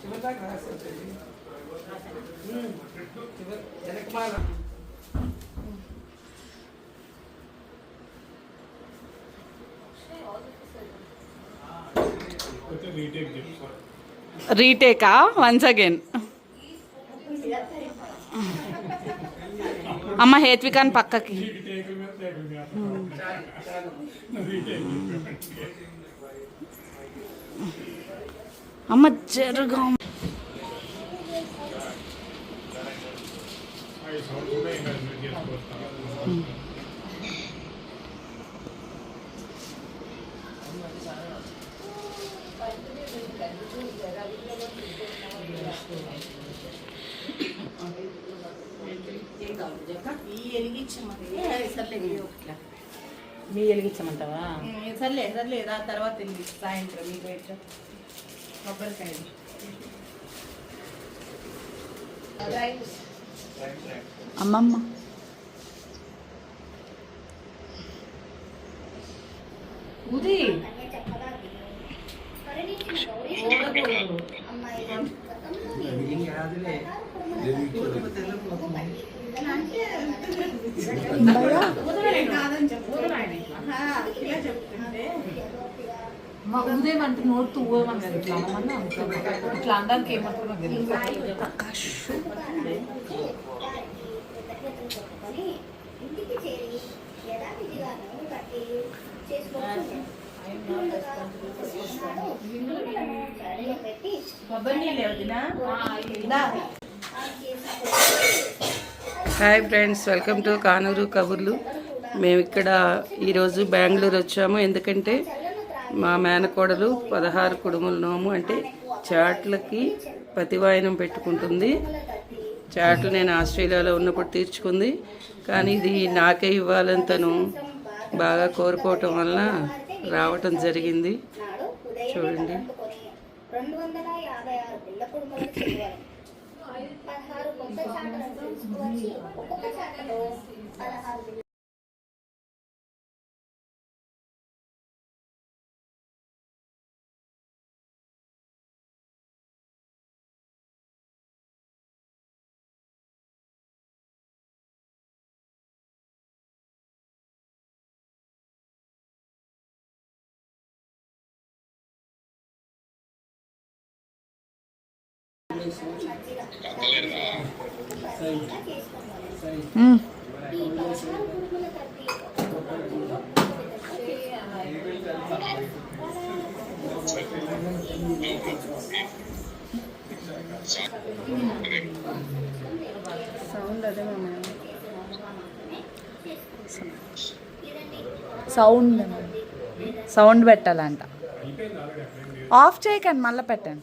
చివరిదాకా రాశారు వెనకమాల. రీటేకా? వన్స్ అగైన్ అమ్మ హేత్వికాన్ పక్కకి. అమ్మ జరుగా. మీ వెలిగించమంటావా సర్లే సర్లే రా తర్వాత సాయంత్రం మీకు ఎట్లా కొబ్బరికాయ అమ్మమ్మ ఉది కాదని చెప్పు. ఇలా చెప్తుంటే. మా ఉదయం అంటే నోట్ ఊదమని కదా ఇట్లా ఇట్లా అనడానికి hi friends welcome to Kanuru కబుర్లు. మేము ఇక్కడ ఈరోజు బెంగళూరు వచ్చాము. ఎందుకంటే మా మేనకోడలు పదహారు కుడుముల నోము అంటే చాట్లకి ప్రతివాయనం పెట్టుకుంటుంది. చాట్లు నేను ఆస్ట్రేలియాలో ఉన్నప్పుడు తీర్చుకుంది. కానీ ఇది నాకే ఇవ్వాలని తను బాగా కోరుకోవటం వలన రావటం జరిగింది. చూడండి. పదహారు సౌండ్ అదే సౌండ్ సౌండ్ పెట్టాలంట. ఆఫ్ చేయకండి మళ్ళీ పెట్టండి.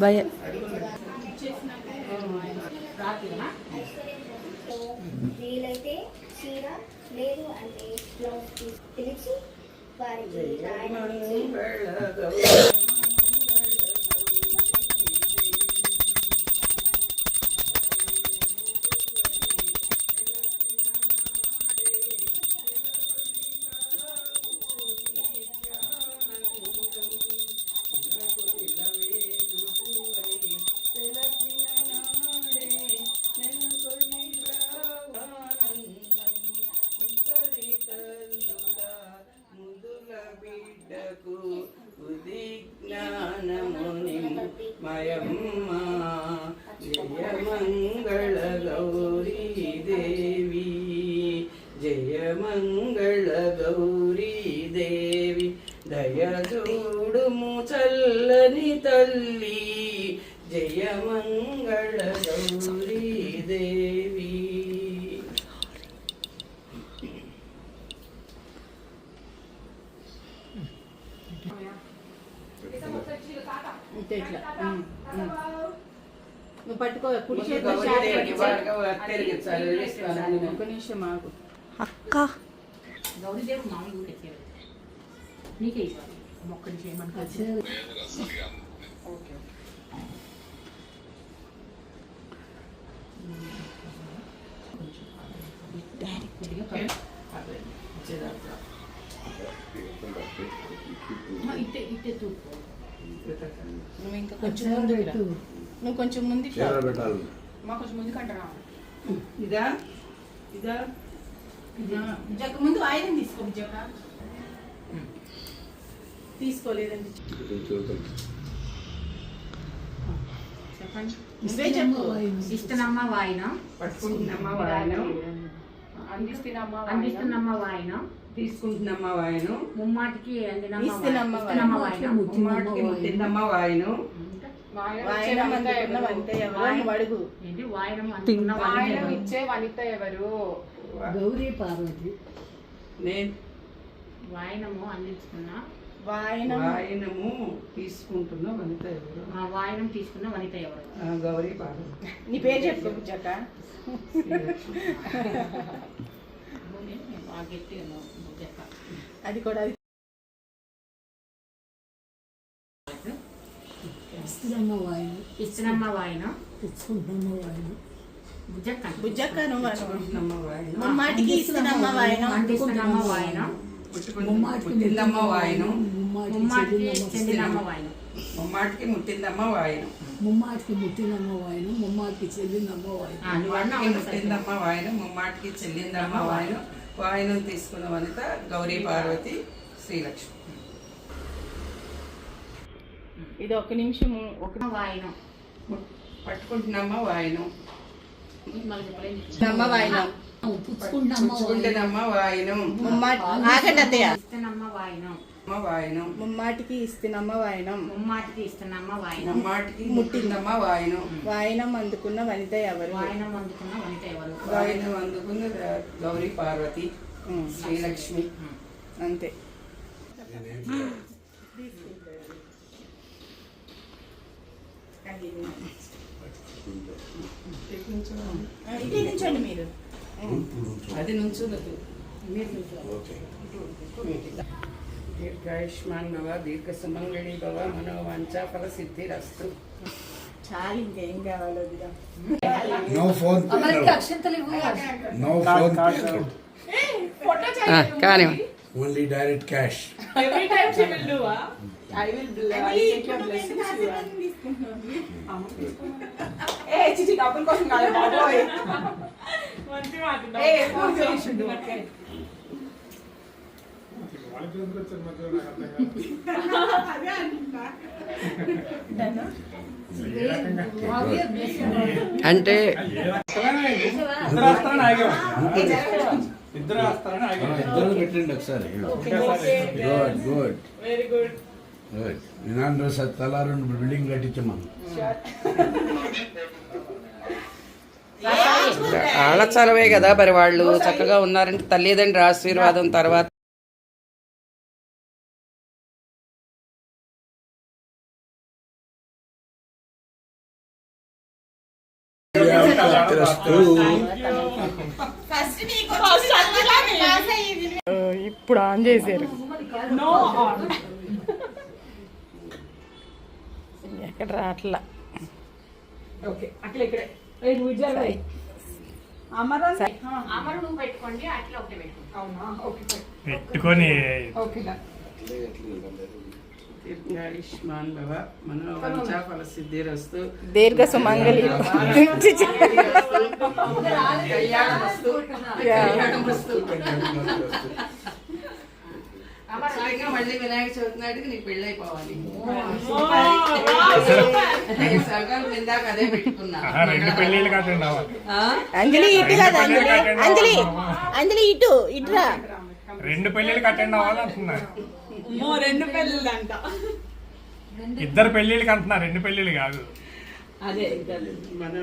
భయ వీలైతే చీర లేదు అంటే బ్లౌజ్ పిలిచి వారికి రాయడం ఇచ్చి బిడ్డకు ఉది జయ మంగళ గౌరీ దేవి జయ మంగళ గౌరీ దేవి దయదూడుము చల్లని తల్లి. జయ మంగళ గౌరీ దేవి నువ్వు పట్టుకో కుడి ముందు చేతిలో గౌరీ షార్ట్ దేవికి పట్టుకో. బాగా తిరిగించాలి. వేస్తాను నేను. ఒక్క నిమిషం ఆగు అక్క గౌరీదేవి మామూలు కూడా ఎక్కేది నీకే ఇవ్వాలి ఒక్కటి చేయమని ఇట్టే ఇట్టే తూర్పు నువ్వు ఇంకా కొంచెం ముందుకు రా. నువ్వు కొంచెం ముందుకు పెట్టాలి. మా కొంచెం ముందుకు అంటారా ఇదా? ఇదా? జక్క ముందు ఆయుధం తీసుకో జక్క తీసుకోలేదండి చెప్పండి. నువ్వే చెప్పు. ఇస్తున్నమ్మ వాయినం? పట్టుకుంటున్నమ్మ వాయనం? అందిస్తున్నమ్మా అందిస్తున్నమ్మ వాయినం? తీసుకుంటున్నమ్మ వాయను? ముమ్మాటికి అందినమ్మ వాయినం. ఇస్తున్నమ్మ వాయినం? మాటికి ముట్టిందమ్మ వాయను? ఇచ్చే వనిత ఎవరు? నేను. వాయినము అందించుకున్న వాయనం వాయనము తీసుకుంటున్న వనిత ఎవరు? ఆ వాయినం తీసుకున్న వనిత ఎవరు? ఆ, గౌరీ పార్వతి. నీ పేరు చెప్పుకో జక్క బాగా గట్టిగా ఇస్తున్నమ్మ వాయినం బుజ్జక్క అను. తీసుకుంటున్నమ్మ వాయను ముమ్మాటికి ఇస్తున్నమ్మ వాయనం వాయినం ముట్టిందమ్మ వాయను ముమ్మాటికి చెందినమ్మ వాయినం ముమ్మాటికి ముట్టిందమ్మ వాయను ముమ్మాటికి ముట్టినమ్మ వాయను ముమ్మాటికి వాయను ముమ్మాటికి ముట్టిందమ్మ వాయను ముమ్మాటికి చెల్లిందమ్మ వాయను వాయనం తీసుకున్న వనిత గౌరీ పార్వతి శ్రీలక్ష్మి ఇది ఒక నిమిషం ఒక వాయినం. పట్టుకుంటున్నమ్మ వాయను. నమ్మ వాయనం. వాయను. ఆగండి అత్తయ్య. వాయినం. అమ్మ వాయను. ముమ్మాటికి ఇస్తున్నమ్మ వాయనం. ముమ్మాటికి ఇస్తున్నమ్మ వాయినం. ముమ్మాటికి ముట్టిందమ్మ. వాయను. వాయనం అందుకున్న వనిత ఎవరు? వాయినం అందుకున్న వనిత ఎవరు? వాయను అందుకున్న గౌరీ పార్వతి శ్రీలక్ష్మి. అంతే. మీరు అది నుంచు దీర్ఘాయుష్మాన్ భవ దీర్ఘ సుమంగళి భవ మనోవాంఛ ఫల సిద్ధిరస్తు చాలు ఇంకేం కావాలో నో ఫోన్ నో ఫోన్ కానీ only direct cash I will do I will do I will do. ఏ చిచి డబ్బుల కోసం కాదు బాబోయ్. ఏ ఫోన్ చేసిండు అంటే ఇద్దరు పెట్టండి ఒకసారి. Good good. వెరీ గుడ్ నినాండ్రోస్ తలా రెండు బిల్డింగ్ కట్టించమని ఆలచలవే కదా మరి వాళ్ళు చక్కగా ఉన్నారంటే తల్లిదండ్రి ఆశీర్వాదం తర్వాత. ఇప్పుడు ఆన్ చేశారు. రాట్లా. ఓకే అట్లా ఇక్కడే. నువ్వు ఓకే పెట్టుకొని. దీర్ఘ సుమంగళి. మళ్ళీ వినాయక చవితి నాటికి నీకు పెళ్ళి రెండు పెళ్ళిళ్ళు కట్టండి? అంజలి ఇటు కదా రెండు పెళ్ళిళ్ళు కట్టండి అంజలి. అంజలి ఇటు ఇటురా రెండు పెళ్ళిళ్ళు కట్టండి అవ్వాలి అంటున్నారు రెండు పెళ్ళిళ్ళు అంట ఇద్దరు పెళ్ళిళ్ళకి అంటున్నారు రెండు పెళ్ళిళ్ళు కాదు. అదే మన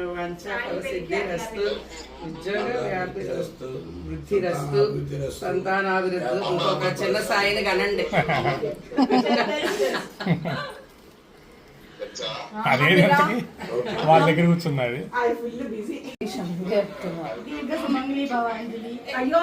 ఉద్యోగ వృద్ధిరస్తు. సంతానాభివృద్ధి ఇంకొక చిన్న సాయిని కనండి. అదే వాళ్ళ దగ్గర కూర్చున్నది అయ్యో